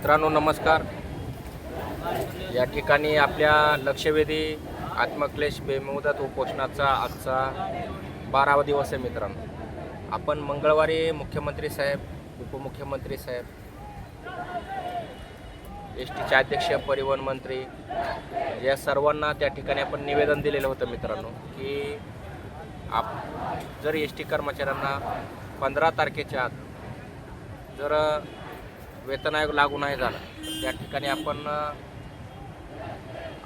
मित्रांनो नमस्कार. या ठिकाणी आपल्या लक्षवेधी आत्मक्लेश बेमुदत उपोषणाचा आजचा बारावा दिवस आहे मित्रांनो. आपण मंगळवारी मुख्यमंत्री साहेब उपमुख्यमंत्री साहेब एस टीचे अध्यक्ष परिवहन मंत्री या सर्वांना त्या ठिकाणी आपण निवेदन दिलेलं होतं मित्रांनो की आप जर एस टी कर्मचाऱ्यांना पंधरा तारखेच्या आत जर वेतन आयोग लागू नाही झाला. त्या ठिकाणी आपण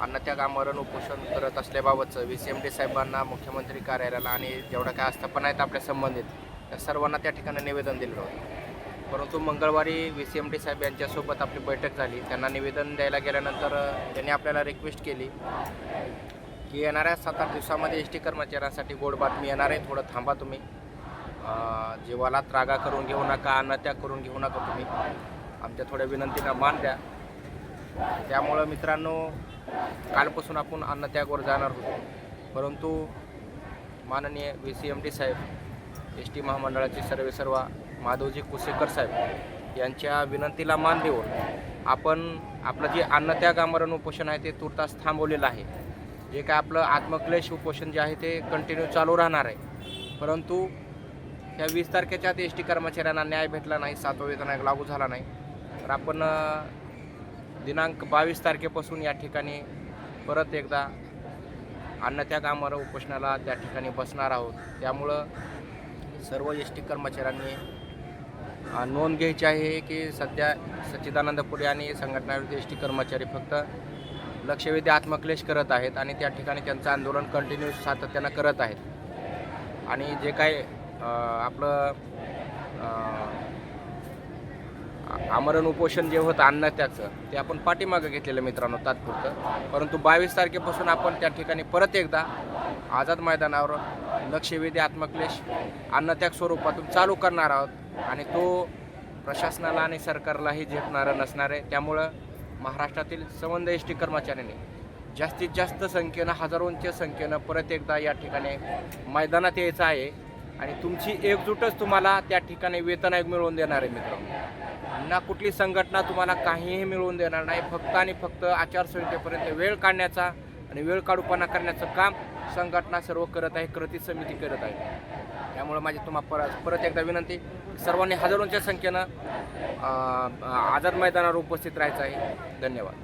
अन्नत्याग आमरण उपोषण करत असल्याबाबतचं व्ही सी एम डी साहेबांना मुख्यमंत्री कार्यालयाला आणि जेवढ्या काय आस्थापना आहेत आपल्या संबंधित त्या सर्वांना त्या ठिकाणी निवेदन दिलं होतं. परंतु मंगळवारी व्ही सी एम डी साहेब यांच्यासोबत आपली बैठक झाली. त्यांना निवेदन द्यायला गेल्यानंतर त्यांनी आपल्याला रिक्वेस्ट केली की येणाऱ्या सात आठ दिवसामध्ये एस टी कर्मचाऱ्यांसाठी गोड बातमी येणार आहे. थोडं थांबा तुम्ही. जीवाला त्रागा करून घेऊ नका अन्नत्याग करून घेऊ नका तुम्ही. आमच्या थोड्या विनंतीला मान द्या. त्यामुळं मित्रांनो कालपासून आपण अन्नत्यागवर जाणार होतो. परंतु माननीय व्ही सी एम डी साहेब एस टी महामंडळाचे सर्वे सर्व माधवजी कुसेकर साहेब यांच्या विनंतीला मान देऊन आपण आपलं जे अन्नत्याग आमरण उपोषण आहे ते तुर्तास थांबवलेलं आहे. जे काय आपलं आत्मक्लेश उपोषण जे आहे ते कंटिन्यू चालू राहणार आहे. परंतु ह्या वीस तारखेच्या आत एस टी कर्मचाऱ्यांना न्याय भेटला नाही सातवा वेतन लागू झाला नाही. तर आपण दिनांक बावीस तारखेपासून या ठिकाणी परत एकदा अन्नत्याग कामावर उपोषणाला त्या ठिकाणी बसणार आहोत. त्यामुळं सर्व एस टी कर्मचाऱ्यांनी नोंद घ्यायची आहे की सध्या सच्चिदानंद पुरे आणि संघटना एस टी कर्मचारी फक्त लक्षवेधी आत्मक्लेश करत आहेत आणि त्या ठिकाणी त्यांचं आंदोलन कंटिन्यू सातत्यानं करत आहेत. आणि जे काय आपलं आमरण उपोषण जे होतं अन्नत्याचं ते आपण पाठीमागं घेतलेलं मित्रांनो तात्पुरतं. परंतु बावीस तारखेपासून आपण त्या ठिकाणी परत एकदा आझाद मैदानावर लक्षवेधी आत्मक्लेश अन्नत्याग स्वरूपातून चालू करणार आहोत आणि तो प्रशासनाला आणि सरकारलाही झेपणारं नसणार आहे. त्यामुळं महाराष्ट्रातील संबंध एस टी कर्मचाऱ्यांनी जास्तीत जास्त संख्येनं हजारोंच्या संख्येनं परत एकदा या ठिकाणी मैदानात यायचं आहे. आणि तुमची एकजूटच तुम्हाला त्या ठिकाणी वेतन आयोग मिळवून देणार आहे मित्रांनो. ना कुठली संघटना तुम्हाला काहीही मिळवून देणार नाही फक्त आणि फक्त आचारसंहितेपर्यंत वेळ काढण्याचा आणि वेळ काढूपणा करण्याचं काम संघटना सर्व करत आहे कृती समिती करत आहे. त्यामुळे माझी तुम्हाला परत परत एकदा विनंती सर्वांनी हजारोंच्या संख्येनं आझाद मैदानावर उपस्थित राहायचं आहे. धन्यवाद.